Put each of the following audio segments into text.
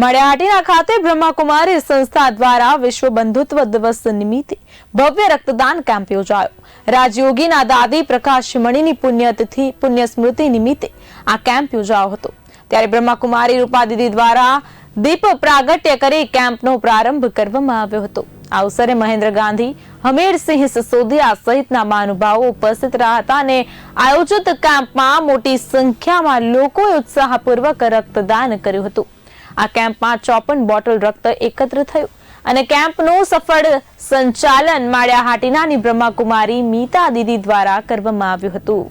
મળ્યાહાટીના ખાતે બ્રહ્માકુમારી સંસ્થા દ્વારા વિશ્વ બંધુત્વ દિવસ નિમિત્તે ભવ્ય રક્તદાન કેમ્પ યોજાયો. રાજયોગીના દાદી પ્રકાશ મણીની પુણ્યતિથિ પુણ્ય સ્મૃતિ નિમિત્તે આ કેમ્પ યોજાયો હતો. ત્યારે બ્રહ્માકુમારી રૂપા દીદી દ્વારા દીપ પ્રાગટ્ય કરી કેમ્પનો પ્રારંભ કરવામાં આવ્યો હતો. આ અવસરે મહેન્દ્ર ગાંધી હમીરસિંહ સિસોદિયા સહિતના મહાનુભાવો ઉપસ્થિત રહ્યા હતા અને આયોજિત કેમ્પમાં મોટી સંખ્યામાં લોકોએ ઉત્સાહપૂર્વક રક્તદાન કર્યું હતું. આ કેમ્પમાં ચોપન બોટલ રક્ત એકત્ર થયું અને કેમ્પનું સફળ સંચાલન માળિયાહાટીનાની બ્રહ્માકુમારી મીતા દીદી દ્વારા કરવામાં આવ્યું હતું.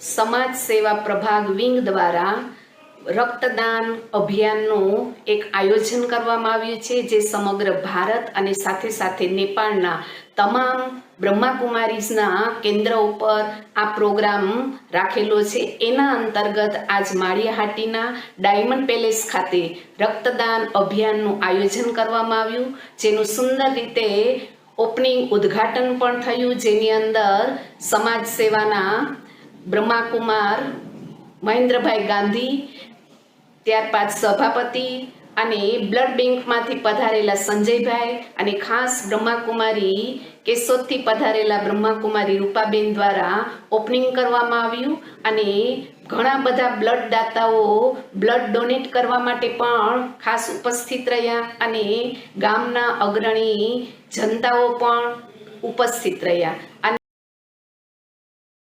સમાજ સેવા પ્રભાગ વિંગ દ્વારા રક્તદાન અભિયાનનું એક આયોજન કરવામાં આવ્યું છે, જે સમગ્ર ભારત અને સાથે સાથે નેપાળના તમામ બ્રહ્માકુમારીઝના કેન્દ્ર ઉપર આ પ્રોગ્રામ રાખેલો છે. એના અંતર્ગત આજ માળિયાહાટીના ડાયમંડ પેલેસ ખાતે રક્તદાન અભિયાનનું આયોજન કરવામાં આવ્યું, જેનું સુંદર રીતે ઓપનિંગ ઉદ્ઘાટન પણ થયું. જેની અંદર સમાજ સેવાના બ્રહ્માકુમાર મહેન્દ્રભાઈ ગાંધી ત્યારબાદ સભાપતિ અને બ્લડ બેંકમાંથી પધારેલા સંજયભાઈ અને ખાસ બ્રહ્માકુમારી કેશોદથી પધારેલા બ્રહ્માકુમારી રૂપાબેન દ્વારા ઓપનિંગ કરવામાં આવ્યું અને ઘણા બધા બ્લડ દાતાઓ બ્લડ ડોનેટ કરવા માટે પણ ખાસ ઉપસ્થિત રહ્યા અને ગામના અગ્રણી જનતાઓ પણ ઉપસ્થિત રહ્યા.